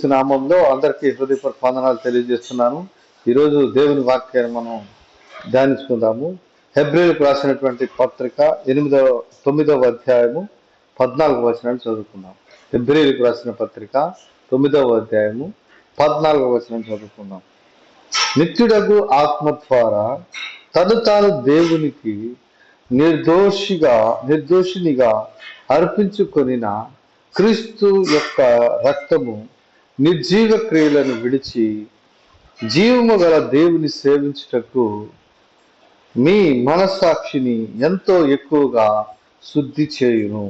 యేసుక్రీస్తు నామంలో అందరికీ హృదయపూర్వక వందనాలు తెలియజేస్తున్నాను. ఈరోజు దేవుని వాక్యాన్ని మనం ధ్యానించుకుందాము. హెబ్రిల్కు రాసినటువంటి పత్రిక ఎనిమిదవ తొమ్మిదవ అధ్యాయము పద్నాలుగు వచనాన్ని చదువుకుందాం. హెబ్రిల్కు రాసిన పత్రిక తొమ్మిదవ అధ్యాయము పద్నాలుగవ వచనం చదువుకుందాం. నిత్యుడకు ఆత్మ ద్వారా తను తాను దేవునికి నిర్దోషిగా నిర్దోషినిగా అర్పించుకొనిన క్రీస్తు యొక్క రక్తము నిర్జీవ క్రియలను విడిచి జీవము గల దేవుని సేవించుటకు మీ మనస్సాక్షిని ఎంతో ఎక్కువగా శుద్ధి చేయును.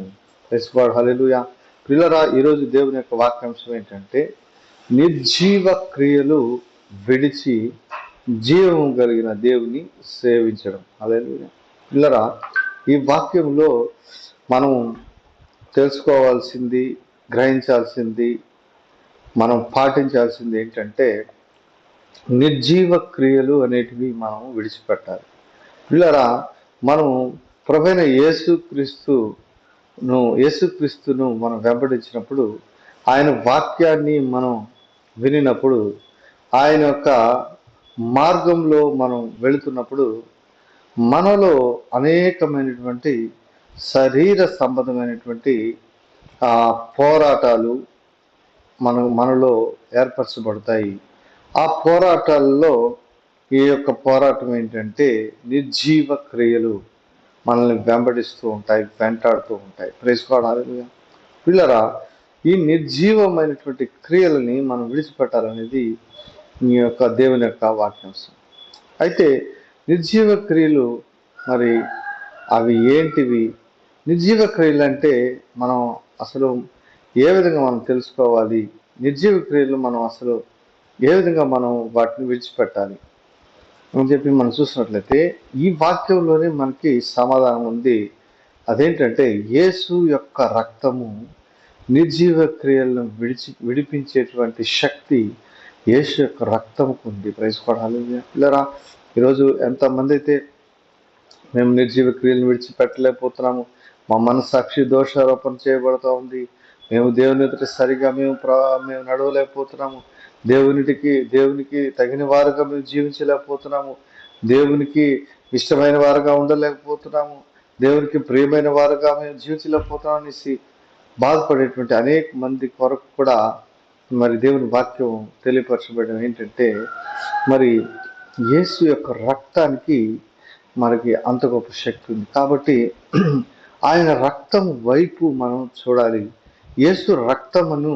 హలెలుయా పిల్లరా ఈరోజు దేవుని యొక్క వాక్యాంశం ఏంటంటే నిర్జీవ క్రియలు విడిచి జీవము కలిగిన దేవుని సేవించడం. హల్లెలూయా పిల్లరా ఈ వాక్యంలో మనం తెలుసుకోవాల్సింది గ్రహించాల్సింది మనం పాటించాల్సింది ఏంటంటే నిర్జీవ క్రియలు అనేటివి మనం విడిచిపెట్టాలి. పిల్లరా మనం ప్రభైన యేసుక్రీస్తును యేసుక్రీస్తును మనం వెంబడించినప్పుడు ఆయన వాక్యాన్ని మనం వినినప్పుడు ఆయన యొక్క మార్గంలో మనం వెళుతున్నప్పుడు మనలో అనేకమైనటువంటి శరీర సంబంధమైనటువంటి పోరాటాలు మన మనలో ఏర్పరచబడతాయి. ఆ పోరాటాల్లో ఈ యొక్క పోరాటం ఏంటంటే నిర్జీవ క్రియలు మనల్ని వెంబడిస్తూ ఉంటాయి వెంటాడుతూ ఉంటాయి. ప్రేసుకోవడానికి పిల్లరా ఈ నిర్జీవమైనటువంటి క్రియలని మనం విడిచిపెట్టాలనేది మీ యొక్క దేవుని యొక్క వాక్యాంశం. అయితే నిర్జీవ క్రియలు మరి అవి ఏంటివి? నిర్జీవ క్రియలు అంటే మనం అసలు ఏ విధంగా మనం తెలుసుకోవాలి? నిర్జీవ క్రియలు మనం అసలు ఏ విధంగా మనం వాటిని విడిచిపెట్టాలి? అని చెప్పి మనం చూసినట్లయితే ఈ వాక్యంలోనే మనకి సమాధానం ఉంది. అదేంటంటే యేసు యొక్క రక్తము నిర్జీవ క్రియలను విడిచి విడిపించేటువంటి శక్తి యేసు యొక్క రక్తంకు ఉంది. ప్రైసుకోవడాలి పిల్లరా ఈరోజు ఎంతమంది అయితే మేము నిర్జీవ క్రియలను విడిచిపెట్టలేకపోతున్నాము మా మనసాక్షి దోషారోపణ చేయబడుతూ ఉంది మేము దేవుని ఎదుట సరిగా మేము ప్రా మేము నడవలేకపోతున్నాము. దేవునికి దేవునికి తగిన వారుగా మేము జీవించలేకపోతున్నాము. దేవునికి ఇష్టమైన వారుగా ఉండలేకపోతున్నాము. దేవునికి ప్రియమైన వారుగా మేము జీవించలేకపోతున్నాం అనేసి బాధపడేటువంటి అనేక మంది కొరకు కూడా మరి దేవుని వాక్యం తెలియపరచబడడం ఏంటంటే మరి యేసు యొక్క రక్తానికి మనకి అంత గొప్ప శక్తి ఉంది. కాబట్టి ఆయన రక్తం వైపు మనం చూడాలి. యేసు రక్తమును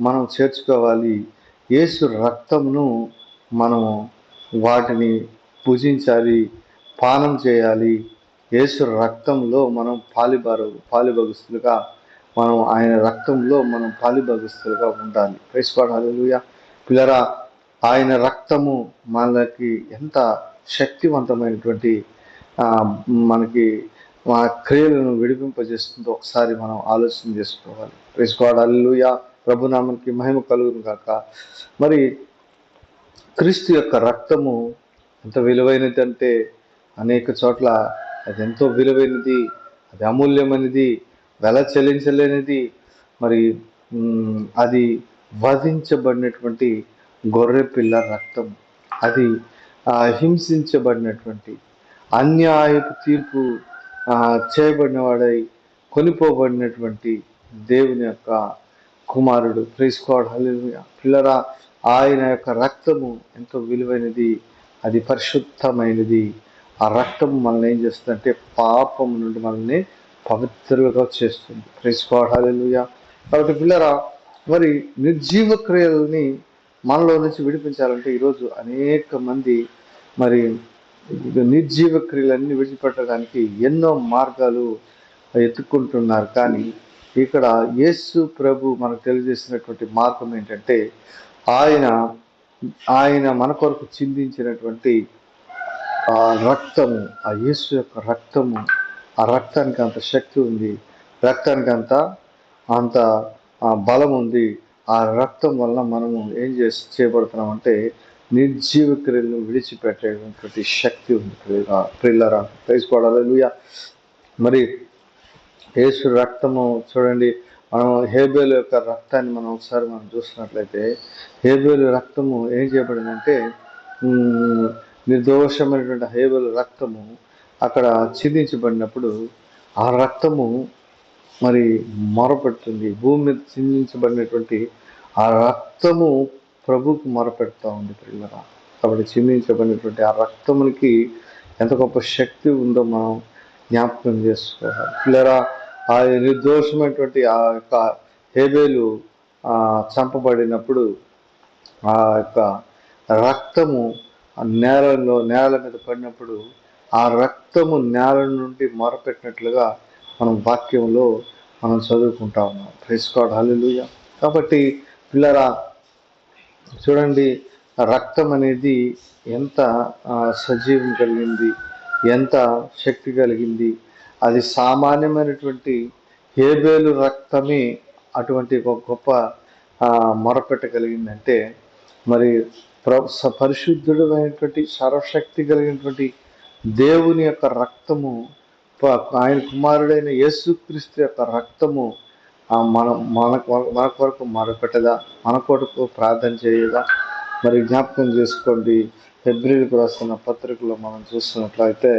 మనం చేర్చుకోవాలి. యేసు రక్తమును మనము వాటిని పూజించాలి పానం చేయాలి. యేసు రక్తంలో మనం పాలిబారు పాలిభగస్తులుగా మనం ఆయన రక్తంలో మనం పాలిభగస్తులుగా ఉండాలి. ప్రేసుకోవడాలి పిల్లరా ఆయన రక్తము మనకి ఎంత శక్తివంతమైనటువంటి మనకి మా క్రియలను విడిపింపజేస్తుందో ఒకసారి మనం ఆలోచన చేసుకోవాలి. వేసుకోవడాలుయా ప్రభునామానికి మహిమ కలుగును కాక మరి క్రీస్తు యొక్క రక్తము ఎంత విలువైనది అంటే అనేక చోట్ల అది ఎంతో విలువైనది అది అమూల్యమైనది వెల చెల్లించలేనిది మరి అది వధించబడినటువంటి గొర్రె పిల్ల రక్తం. అది హింసించబడినటువంటి అన్యాయపు తీర్పు చేయబడిన వాడై కొనిపోబడినటువంటి దేవుని యొక్క కుమారుడు. ప్రేసుకోవడం హల్లెలూయా పిల్లరా ఆయన యొక్క రక్తము ఎంతో విలువైనది అది పరిశుద్ధమైనది. ఆ రక్తం మనల్ని ఏం చేస్తుందంటే పాపం నుండి మనల్ని పవిత్రులుగా చేస్తుంది. ప్రేసుకోవడం హల్లెలూయా కాబట్టి పిల్లరా మరి నిర్జీవ క్రియల్ని మనలో నుంచి విడిపించాలంటే ఈరోజు అనేక మంది మరి నిర్జీవ క్రియలన్నీ విడిచిపెట్టడానికి ఎన్నో మార్గాలు ఎత్తుకుంటున్నారు. కానీ ఇక్కడ యేసు ప్రభు మనకు తెలియజేసినటువంటి మార్గం ఏంటంటే ఆయన ఆయన మన కొరకు చిందించినటువంటి ఆ రక్తము ఆ యేసు యొక్క రక్తము ఆ రక్తానికి అంత శక్తి ఉంది రక్తానికి అంత అంత బలం ఉంది ఆ రక్తం వలన మనము ఏం చేసి చేయబడుతున్నామంటే నిర్జీవ క్రియలను విడిచిపెట్టేటువంటి శక్తి ఉంది. ప్రిల్లరా తెలుసుకోవడాలి మరి యేసు రక్తము చూడండి మనం హేబేలు యొక్క రక్తాన్ని మనం ఒకసారి మనం చూసినట్లయితే హేబేలు రక్తము ఏం చేయబడిందంటే నిర్దోషమైనటువంటి హేబేలు రక్తము అక్కడ చిందించబడినప్పుడు ఆ రక్తము మరి మొరపెడుతుంది. భూమి మీద చిందించబడినటువంటి ఆ రక్తము ప్రభుకు మొరపెడతా ఉంది పిల్లరా. కాబట్టి చిందించబడినటువంటి ఆ రక్తమునికి ఎంత గొప్ప శక్తి ఉందో మనం జ్ఞాపకం చేసుకోవాలి. పిల్లరా ఆ నిర్దోషమైనటువంటి ఆ యొక్క హేబేలు చంపబడినప్పుడు ఆ యొక్క రక్తము నేలలో నేల మీద పడినప్పుడు ఆ రక్తము నేల నుండి మొరపెట్టినట్లుగా మనం వాక్యంలో మనం చదువుకుంటా ఉన్నాం. ప్రేసుకోవడం హల్లుయ కాబట్టి పిల్లరా చూడండి రక్తం అనేది ఎంత సజీవం కలిగింది ఎంత శక్తి కలిగింది. అది సామాన్యమైనటువంటి హేబేలు రక్తమే అటువంటి ఒక గొప్ప మొరపెట్ట మొరపెట్టగలిగిందంటే మరి ప్ర స- పరిశుద్ధుడు అయినటువంటి సర్వశక్తి కలిగినటువంటి దేవుని యొక్క రక్తము ప- ఆయన కుమారుడైన యేసుక్రీస్తు యొక్క రక్తము మన మన మన కొరకు మొరపెట్టదా మన కొరకు ప్రార్థన చేయదా? మరి జ్ఞాపకం చేసుకోండి. ఫిబ్రవరికి రాస్తున్న పత్రికలో మనం చూస్తున్నట్లయితే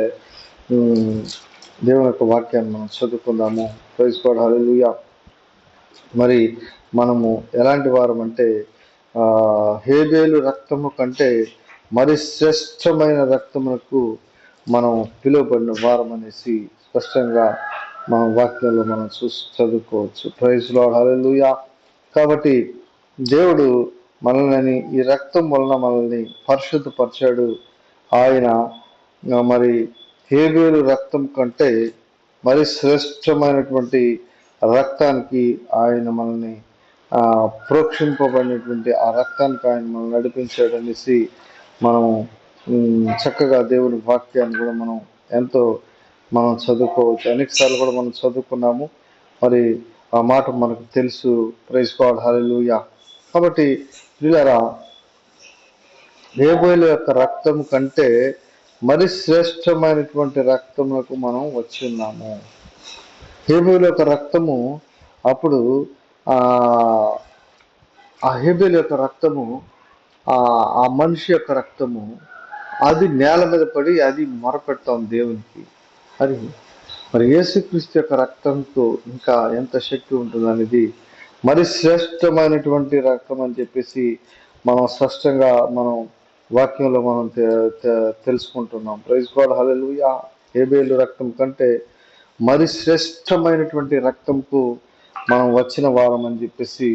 దేవుని యొక్క వాక్యాన్ని మనం చదువుకుందాము. ప్రైజ్కోడ్ హల్లెలూయా మరి మనము ఎలాంటి వారం అంటే హేబేలు రక్తము కంటే మరి శ్రేష్టమైన రక్తమునకు మనం పిలువబడిన వారం అనేసి స్పష్టంగా మన వాక్యంలో మనం చూసి చదువుకోవచ్చు. ప్రైజ్లో హల్లెలూయా కాబట్టి దేవుడు మనల్ని ఈ రక్తం వలన మనల్ని పరిశుద్ధపరిచాడు. ఆయన మరి హేబేలు రక్తం కంటే మరి శ్రేష్టమైనటువంటి రక్తానికి ఆయన మనల్ని ప్రోక్షింపబడినటువంటి ఆ రక్తానికి ఆయన మనం నడిపించాడు అనేసి మనం చక్కగా దేవుని వాక్యాన్ని కూడా మనం ఎంతో మనం చదువుకోవచ్చు. అనేక సార్లు కూడా మనం చదువుకున్నాము. మరి ఆ మాట మనకు తెలుసు. ప్రైజ్ గాడ్ హల్లెలూయా కాబట్టి పిల్లరా రేబోయిల యొక్క రక్తం కంటే మరి శ్రేష్టమైనటువంటి రక్తములకు మనం వచ్చి ఉన్నాము. హేబేలు యొక్క రక్తము అప్పుడు ఆ ఆ హేబేలు యొక్క రక్తము ఆ ఆ మనిషి యొక్క రక్తము అది నేల మీద పడి అది మొరపెడతాం దేవునికి. అది మరి యేసుక్రీస్తు యొక్క రక్తంతో ఇంకా ఎంత శక్తి ఉంటుంది అనేది మరి శ్రేష్టమైనటువంటి రక్తం అని చెప్పేసి మనం స్పష్టంగా మనం వాక్యంలో మనం తెలుసుకుంటున్నాం. ప్రైజ్ గాడ్ హల్లెలూయా. ఏబేలు రక్తం కంటే మరి శ్రేష్టమైనటువంటి రక్తంకు మనం వచ్చిన వారం అని చెప్పేసి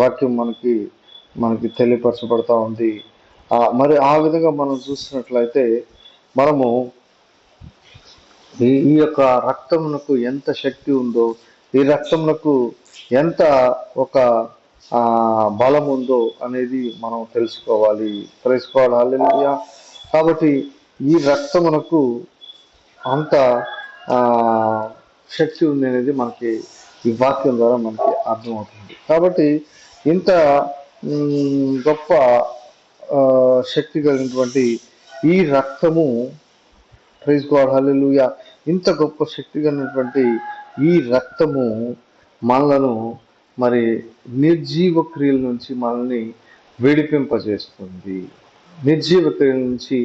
వాక్యం మనకి మనకి తెలియపరచబడతా ఉంది. మరి ఆ విధంగా మనం చూసినట్లయితే మనము ఈ ఈ యొక్క రక్తమునకు ఎంత శక్తి ఉందో ఈ రక్తమునకు ఎంత ఒక బలం ఉందో అనేది మనం తెలుసుకోవాలి. తెలుసుకోవాలి కాబట్టి ఈ రక్తమునకు అంత శక్తి ఉంది అనేది మనకి ఈ వాక్యం ద్వారా మనకి అర్థమవుతుంది. కాబట్టి ఇంత గొప్ప శక్తి కలిగినటువంటి ఈ రక్తము ప్రైజ్ గాడ్ హల్లెలూయా ఇంత గొప్ప శక్తి కలిగినటువంటి ఈ రక్తము మనలను మరి నిర్జీవ క్రియల నుంచి మనల్ని విడిపింపజేస్తుంది. నిర్జీవ క్రియల నుంచి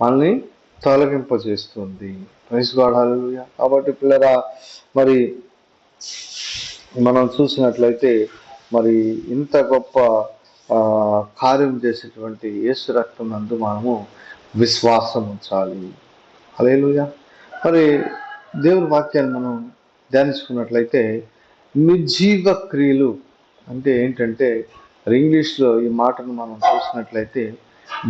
మనల్ని తొలగింపజేస్తుంది. ప్రైజ్ గాడ్ హల్లెలూయా కాబట్టి పిల్లరా మరి మనం చూసినట్లయితే మరి ఇంత గొప్ప కార్యం చేసేటువంటి యేసు రక్తం నందు మనము విశ్వాసం ఉంచాలి హల్లెలూయా. మరి దేవుని వాక్యాన్ని మనం ధ్యానించుకున్నట్లయితే నిర్జీవ క్రియలు అంటే ఏంటంటే ఇంగ్లీష్లో ఈ మాటను మనం చూసినట్లయితే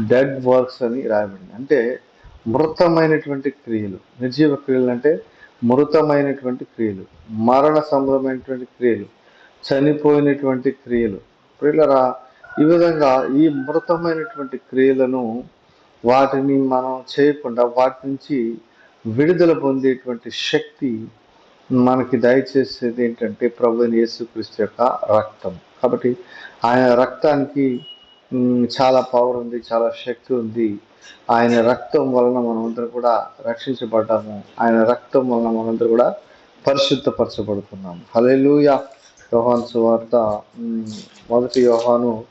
డెడ్ వర్క్స్ అని రాయబడింది. అంటే మృతమైనటువంటి క్రియలు. నిర్జీవ క్రియలు అంటే మృతమైనటువంటి క్రియలు. మరణ సంబంధమైనటువంటి క్రియలు. చనిపోయినటువంటి క్రియలు. ప్రియులరా ఈ విధంగా ఈ మృతమైనటువంటి క్రియలను వాటిని మనం చేయకుండా వాటి నుంచి విడుదల పొందేటువంటి శక్తి మనకి దయచేసేది ఏంటంటే ప్రభు యేసుక్రీస్తు యొక్క రక్తం. కాబట్టి ఆయన రక్తానికి చాలా పవర్ ఉంది చాలా శక్తి ఉంది. ఆయన రక్తం వలన మనమందరం కూడా రక్షించబడ్డాము. ఆయన రక్తం వలన మనందరం కూడా పరిశుద్ధపరచబడుతున్నాము. హలేలుయా యోహాన్ సువార్త మొదటి యోహాను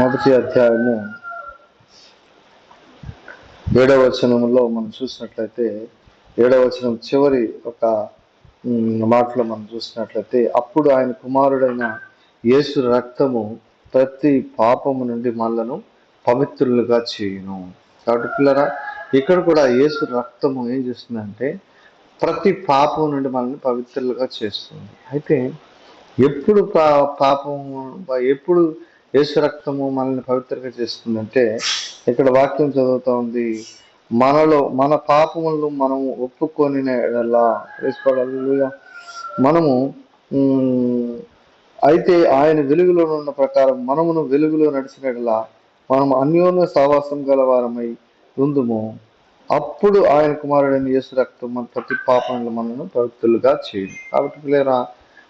మొదటి అధ్యాయము ఏడవ వచనంలో మనం చూసినట్లయితే ఏడవ వచనం చివరి ఒక మాటలో మనం చూసినట్లయితే అప్పుడు ఆయన కుమారుడైన యేసు రక్తము ప్రతి పాపము నుండి మనలను పవిత్రులుగా చేయును. కాబట్టి పిల్లరా ఇక్కడ కూడా యేసు రక్తము ఏం చేస్తుందంటే ప్రతి పాపం నుండి మనల్ని పవిత్రులుగా చేస్తుంది. అయితే ఎప్పుడు పా పాపము ఎప్పుడు యేసు రక్తము మనల్ని పవిత్రంగా చేస్తుందంటే ఇక్కడ వాక్యం చదువుతా ఉంది. మనలో మన పాపములను మనము ఒప్పుకొని మనము అయితే ఆయన వెలుగులో ఉన్న ప్రకారం మనమును వెలుగులో నడిచినట్లా మనం అన్యోన్య సావాసం గల వారమై ఉందుము. అప్పుడు ఆయన కుమారుడైన యేసు రక్తం మన ప్రతి పాపంలో మనను పవిత్రులుగా చేయండి కాబట్టి పిల్లరా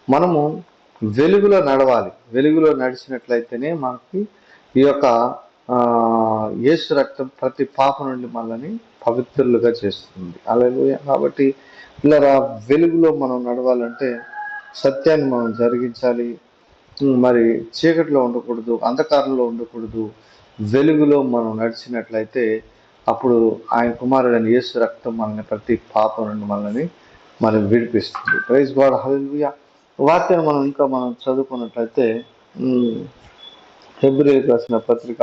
మనము వెలుగులో నడవాలి. వెలుగులో నడిచినట్లయితేనే మనకి ఈ యొక్క యేసు రక్తం ప్రతి పాపం నుండి మనల్ని పవిత్రులుగా చేస్తుంది. అలాగే కాబట్టి ఇలా వెలుగులో మనం నడవాలంటే సత్యాన్ని మనం జరిగించాలి. మరి చీకటిలో ఉండకూడదు అంధకారంలో ఉండకూడదు. వెలుగులో మనం నడిచినట్లయితే అప్పుడు ఆయన కుమారుడైన యేసు రక్తం మనల్ని ప్రతి పాపం నుండి మనల్ని మనం విడిపిస్తుంది. Praise God. హల్లెలూయా. వాక్యాన్ని మనం ఇంకా మనం చదువుకున్నట్లయితే ఫిబ్రవరికి రాసిన పత్రిక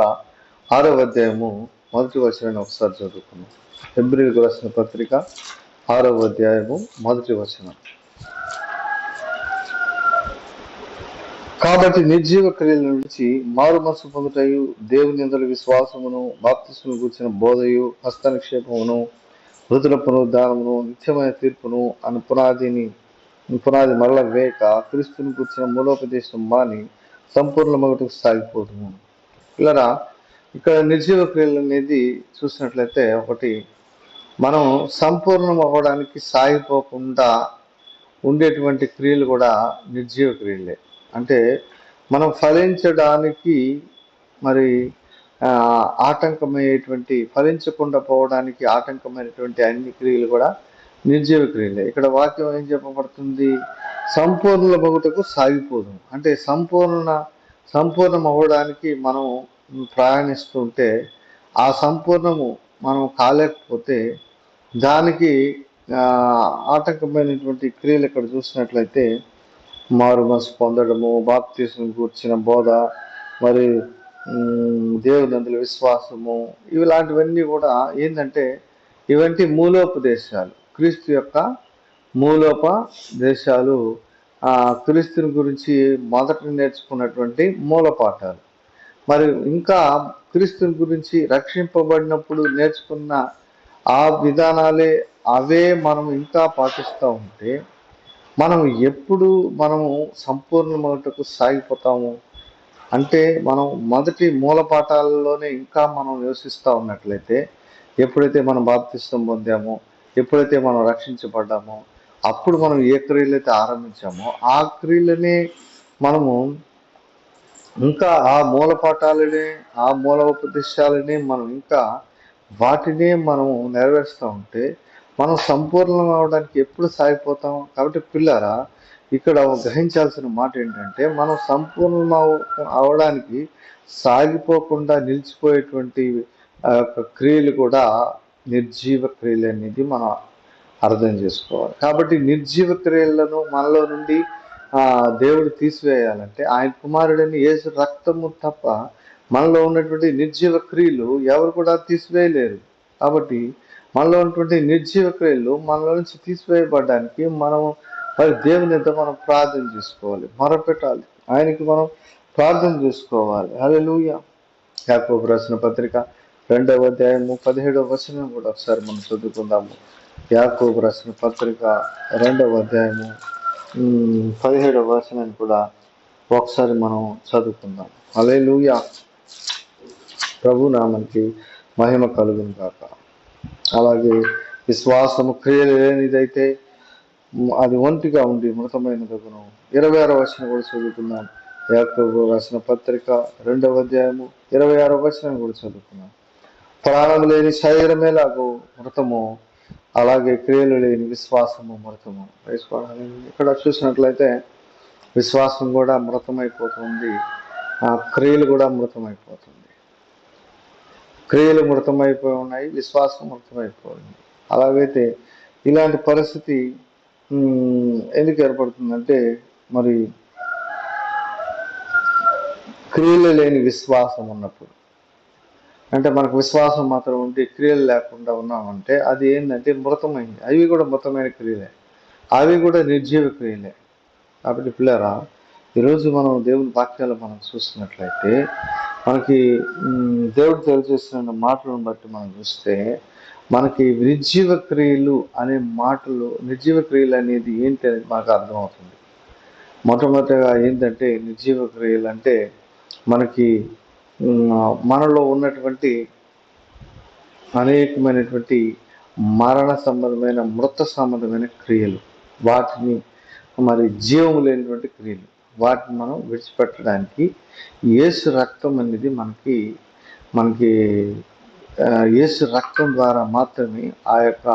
ఆరవ అధ్యాయము మొదటి వచనాన్ని ఒకసారి చదువుకున్నాం ఫిబ్రవరికి రాసిన పత్రిక ఆరవ అధ్యాయము మొదటి వచనం. కాబట్టి నిర్జీవ క్రియల నుంచి మారు మనసు పొందుటయు దేవుని అందరి విశ్వాసమును బాప్తిస్మును కూర్చిన బోధయు హస్తనిక్షేపమును మృతుల పునరుద్ధానమును నిత్యమైన తీర్పును అని పునాదిని పునాది మరల వేక క్రీస్తుని కూర్చిన మూలోపదేశం మాని సంపూర్ణ మగటకు సాగిపోదుము. పిల్లరా ఇక్కడ నిర్జీవ క్రియలు అనేది చూసినట్లయితే ఒకటి మనం సంపూర్ణం అవ్వడానికి సాగిపోకుండా ఉండేటువంటి క్రియలు కూడా నిర్జీవ క్రియలే. అంటే మనం ఫలించడానికి మరి ఆటంకమయ్యేటువంటి ఫలించకుండా పోవడానికి ఆటంకమైనటువంటి అన్ని క్రియలు కూడా నిర్జీవ క్రియలే. ఇక్కడ వాక్యం ఏం చెప్పబడుతుంది? సంపూర్ణ బగుటకు సాగిపోదు అంటే సంపూర్ణ సంపూర్ణం అవ్వడానికి మనం ప్రయాణిస్తుంటే ఆ సంపూర్ణము మనం కాలేకపోతే దానికి ఆటంకమైనటువంటి క్రియలు ఇక్కడ చూసినట్లయితే మారు మనసు పొందడము బాప్తీసం కూర్చిన బోధ మరి దేవునందుల విశ్వాసము ఇలాంటివన్నీ కూడా ఏంటంటే ఇవంటి మూలోపదేశాలు. క్రీస్తు యొక్క మూలోప దేశాలు ఆ క్రీస్తుని గురించి మొదట నేర్చుకున్నటువంటి మూల పాఠాలు మరి ఇంకా క్రీస్తుని గురించి రక్షింపబడినప్పుడు నేర్చుకున్న ఆ విధానాలే అవే మనం ఇంకా పాటిస్తూ ఉంటే మనం ఎప్పుడు మనము సంపూర్ణమటకు సాగిపోతాము? అంటే మనం మొదటి మూల పాఠాలలోనే ఇంకా మనం నివసిస్తూ ఉన్నట్లయితే ఎప్పుడైతే మనం బాప్తిష్టం పొందామో ఎప్పుడైతే మనం రక్షించబడ్డామో అప్పుడు మనం ఏ క్రియలు అయితే ఆరంభించామో ఆ క్రియలని మనము ఇంకా ఆ మూల పాఠాలని ఆ మూల ఉపదేశాలని మనం ఇంకా వాటినే మనము నెరవేరుస్తూ ఉంటే మనం సంపూర్ణం అవడానికి ఎప్పుడు సాగిపోతాం? కాబట్టి పిల్లరా ఇక్కడ గ్రహించాల్సిన మాట ఏంటంటే మనం సంపూర్ణం అవడానికి సాగిపోకుండా నిలిచిపోయేటువంటి ఆ యొక్క క్రియలు కూడా నిర్జీవ క్రియలు అనేది మనం అర్థం చేసుకోవాలి. కాబట్టి నిర్జీవ క్రియలను మనలో నుండి దేవుడు తీసివేయాలంటే ఆయన కుమారుడని యేసు రక్తము తప్ప మనలో ఉన్నటువంటి నిర్జీవ క్రియలు ఎవరు కూడా తీసివేయలేరు. కాబట్టి మనలో ఉన్నటువంటి నిర్జీవ క్రియలు మనలో నుంచి తీసివేయబడడానికి మనం మరి దేవుని ఎంత మనం ప్రార్థన చేసుకోవాలి. మొరపెట్టాలి. ఆయనకి మనం ప్రార్థన చేసుకోవాలి. అదే హల్లెలూయ. యాకోబు రాసిన పత్రిక రెండవ అధ్యాయము పదిహేడవ వచనం కూడా ఒకసారి మనం చదువుకుందాము. యాకోబు రాసిన పత్రిక రెండవ అధ్యాయము పదిహేడవ వచనాన్ని కూడా ఒకసారి మనం చదువుకుందాం. హల్లెలూయా. ప్రభు నామానికి మహిమ కలుగును కాక అలాగే విశ్వాసము క్రియలు లేనిదైతే అది ఒంటిగా ఉండి మృతమైన దగును ఇరవై ఆరో వచనం కూడా చదువుకున్నాం యాకోబు రాసిన పత్రిక రెండవ అధ్యాయము ఇరవై ఆరో వచనం కూడా చదువుకున్నాం ప్రాణం లేని శరీరమేలాగో మృతము. అలాగే క్రియలు లేని విశ్వాసము మృతము. ఇక్కడ చూసినట్లయితే విశ్వాసం కూడా మృతమైపోతుంది. ఆ క్రియలు కూడా మృతమైపోతుంది. క్రియలు మృతమైపోయి ఉన్నాయి విశ్వాసం మృతమైపోయింది. అలాగైతే ఇలాంటి పరిస్థితి ఎందుకు ఏర్పడుతుందంటే మరి క్రియలు లేని విశ్వాసం ఉన్నప్పుడు. అంటే మనకు విశ్వాసం మాత్రం ఉంటే క్రియలు లేకుండా ఉన్నామంటే అది ఏంటంటే మృతమైంది. అవి కూడా మృతమైన క్రియలే. అవి కూడా నిర్జీవ క్రియలే. కాబట్టి పిల్లరా ఈరోజు మనం దేవుని వాక్యాలు మనం చూస్తున్నట్లయితే మనకి దేవుడు తెలియజేసిన మాటలను బట్టి మనం చూస్తే మనకి నిర్జీవ క్రియలు అనే మాటలు నిర్జీవ క్రియలు అనేది ఏంటి అనేది మనకు అర్థమవుతుంది. మొట్టమొదటిగా ఏంటంటే నిర్జీవ క్రియలు అంటే మనకి మనలో ఉన్నటువంటి అనేకమైనటువంటి మరణ సంబంధమైన మృత సంబంధమైన క్రియలు. వాటిని మరి జీవం లేనటువంటి క్రియలు. వాటిని మనం విడిచిపెట్టడానికి యేసు రక్తం అనేది మనకి మనకి యేసు రక్తం ద్వారా మాత్రమే ఆ యొక్క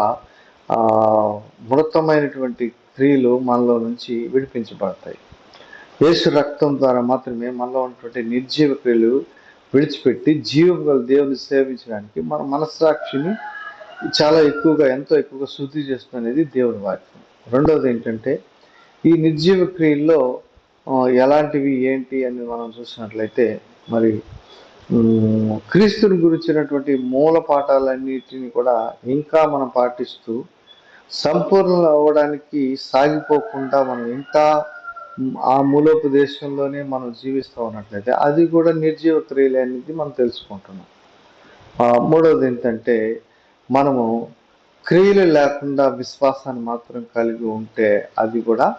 మృతమైనటువంటి క్రియలు మనలో నుంచి విడిపించబడతాయి. యేసు రక్తం ద్వారా మాత్రమే మనలో ఉన్నటువంటి నిర్జీవ క్రియలు విడిచిపెట్టి జీవం గల దేవుని సేవించడానికి మన మనస్సాక్షిని చాలా ఎక్కువగా ఎంతో ఎక్కువగా శుద్ధి చేస్తుంది అనేది దేవుని వాక్యం. రెండవది ఏంటంటే ఈ నిర్జీవ క్రియల్లో ఎలాంటివి ఏంటి అని మనం చూసినట్లయితే మరి క్రీస్తుని గురించినటువంటి మూల పాఠాలన్నిటిని కూడా ఇంకా మనం పాటిస్తూ సంపూర్ణ అవ్వడానికి సాగిపోకుండా మనం ఇంకా ఆ మూలోపదేశంలోనే మనం జీవిస్తూ ఉన్నట్లయితే అది కూడా నిర్జీవ క్రియలు అనేది మనం తెలుసుకుంటున్నాం. ఆ, మూడవది ఏంటంటే మనము క్రియలు లేకుండా విశ్వాసాన్ని మాత్రం కలిగి ఉంటే అది కూడా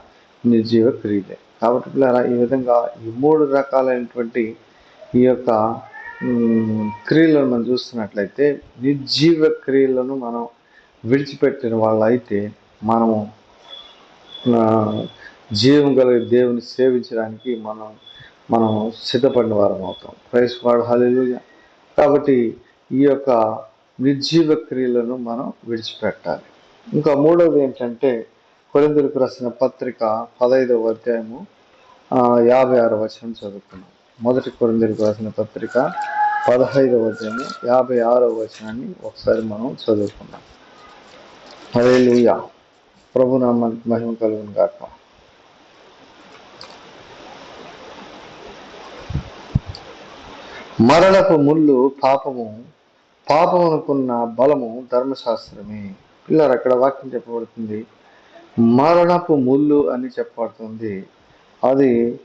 నిర్జీవ క్రియలే. కాబట్టి పిల్లరా ఈ విధంగా ఈ మూడు రకాలైనటువంటి ఈ యొక్క క్రియలను మనం చూస్తున్నట్లయితే నిర్జీవ క్రియలను మనం విడిచిపెట్టిన వాళ్ళైతే మనము జీవం కలిగే దేవుని సేవించడానికి మనం మనం సిద్ధపడిన వారం అవుతాం. ప్రైస్ వాడు హల్లెలూయా కాబట్టి ఈ యొక్క నిర్జీవ క్రియలను మనం విడిచిపెట్టాలి. ఇంకా మూడవది ఏంటంటే కొరిందులకు రాసిన పత్రిక పదైదవ అధ్యాయము యాభై ఆరు వచనం చదువుకున్నాం. మొదటి కొరిందులకు రాసిన పత్రిక పదహైదవ అధ్యాయము యాభై ఆరవ వచనాన్ని ఒకసారి మనం చదువుకున్నాం హలేలుయ ప్రభునామానికి మహిమ కలుగును గాక. మరణపు ముళ్ళు పాపము పాపమునకున్న బలము ధర్మశాస్త్రమే. పిల్లలు అక్కడ వాక్యం చెప్పబడుతుంది. మరణపు ముళ్ళు అని చెప్పబడుతుంది. అది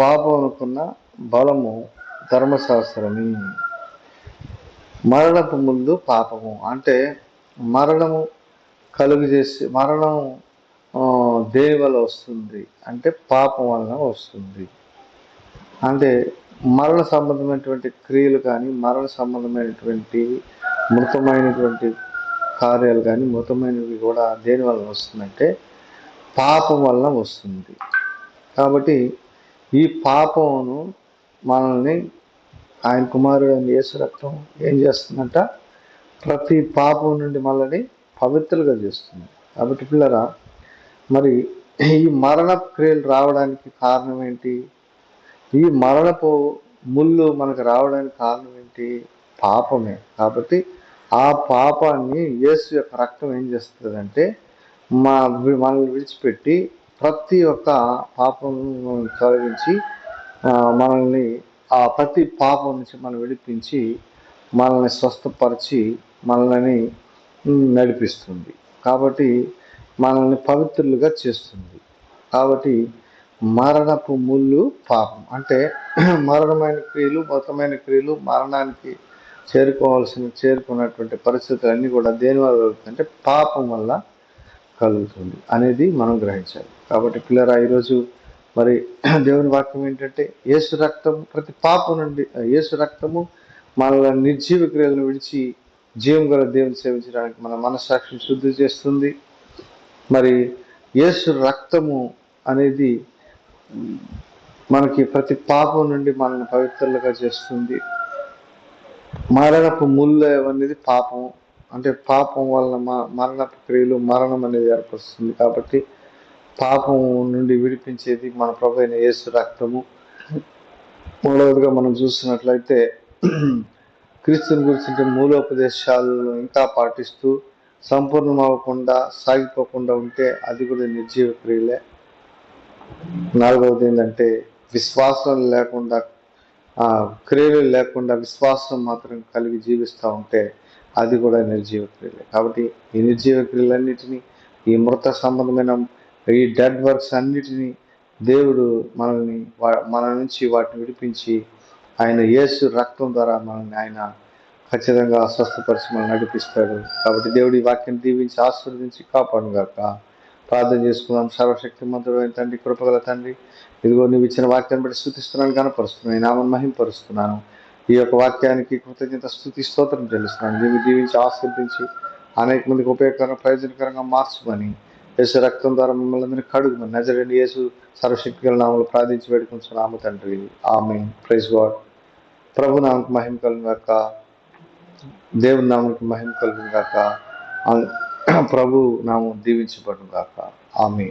పాపం అనుకున్న బలము ధర్మశాస్త్రమే. మరణపు ముందు పాపము అంటే మరణము కలుగు చేసి మరణం దేని వల్ల వస్తుంది? అంటే పాపం వలన వస్తుంది. అంటే మరణ సంబంధమైనటువంటి క్రియలు కానీ మరణ సంబంధమైనటువంటి మృతమైనటువంటి కార్యాలు కానీ మృతమైనవి కూడా దేని వలన వస్తుందంటే పాపం వలన వస్తుంది. కాబట్టి ఈ పాపమును మనల్ని ఆయన కుమారుడు అని యేసు రక్తం ఏం చేస్తుందంట? ప్రతి పాపం నుండి మనల్ని పవిత్రులుగా చేస్తుంది. కాబట్టి పిల్లరా మరి ఈ మరణ క్రియలు రావడానికి కారణం ఏంటి? ఈ మరణపు ముళ్ళు మనకు రావడానికి కారణం ఏంటి? పాపమే. కాబట్టి ఆ పాపాన్ని యేసు యొక్క రక్తం ఏం చేస్తుందంటే మా మనల్ని విడిచిపెట్టి ప్రతి ఒక్క పాపం తొలగించి మనల్ని ఆ ప్రతి పాపం నుంచి మనం విడిపించి మనల్ని స్వస్థపరిచి మనల్ని నడిపిస్తుంది. కాబట్టి మనల్ని పవిత్రులుగా చేస్తుంది. కాబట్టి మరణపు ముళ్ళు పాపం. అంటే మరణమైన క్రియలు మతమైన క్రియలు మరణానికి చేరుకోవాల్సిన చేరుకున్నటువంటి పరిస్థితులు అన్నీ కూడా దేని వల్ల కలుగుతాయంటే పాపం వల్ల కలుగుతుంది అనేది మనం గ్రహించాలి. కాబట్టి పిల్లరా ఈరోజు మరి దేవుని వాక్యం ఏంటంటే యేసు రక్తం ప్రతి పాపం నుండి యేసు రక్తము మనల్ని నిర్జీవ క్రియలను విడిచి జీవం గల దేవుని సేవించడానికి మన మనస్సాక్షిని శుద్ధి చేస్తుంది. మరి యేసు రక్తము అనేది మనకి ప్రతి పాపం నుండి మనల్ని పవిత్రులుగా చేస్తుంది. మరణపు ముళ్ళు అనేది పాపం. అంటే పాపం వలన మరణపు క్రియలు మరణం అనేది ఏర్పరుస్తుంది కాబట్టి పాపం నుండి విడిపించేది మన ప్రభు అయిన యేసు రక్తము. మూడవదిగా మనం చూసినట్లయితే క్రీస్తుని గురించి మూలోపదేశాలను ఇంకా పాటిస్తూ సంపూర్ణం అవ్వకుండా సాగిపోకుండా ఉంటే అది కూడా నిర్జీవ క్రియలే. నాలుగవది ఏంటంటే విశ్వాసం లేకుండా ఆ క్రియలు లేకుండా విశ్వాసం మాత్రం కలిగి జీవిస్తూ ఉంటే అది కూడా నిర్జీవ క్రియలే. కాబట్టి ఈ నిర్జీవ క్రియలన్నిటినీ ఈ మృత సంబంధమైన ఈ డెడ్ వర్క్స్ అన్నిటినీ దేవుడు మనల్ని మన నుంచి వాటిని విడిపించి ఆయన యేసు రక్తం ద్వారా మనల్ని ఆయన ఖచ్చితంగా స్వస్థపరిచి మనల్ని నడిపిస్తాడు. కాబట్టి దేవుడి ఈ వాక్యం దీవించి ఆశీర్వదించి కాపాడుగాక ప్రార్థన చేసుకున్నాం సర్వశక్తి మంత్రుడైన తండ్రి కృపగల తండ్రి. ఇదిగో నువ్వు ఇచ్చిన వాక్యాన్ని బట్టి స్థుతిస్తున్నాను కనపరుస్తున్నాను ఈ నామం మహింపరుస్తున్నాను. ఈ యొక్క వాక్యానికి కృతజ్ఞత స్థుతి స్తోత్రం చెల్లిస్తున్నాను. దీన్ని దీవించి ఆస్వాదించి అనేక మందికి ఉపయోగకరంగా ప్రయోజనకరంగా మార్చుకొని యేసు రక్తం ద్వారా మిమ్మల్ని అందరినీ కడుగుమని నజరేని యేసు సర్వశక్తి గల నామలు ప్రార్థించి వేడుకుంటున్నాము తండ్రి. ఆమె ప్రైజ్ గాడ్. ప్రభు నామకు మహిమ కలుగు గాక దేవుని నామకు మహిమ కలుగు గాక ప్రభు నామం దీవించబడుగాక ఆమె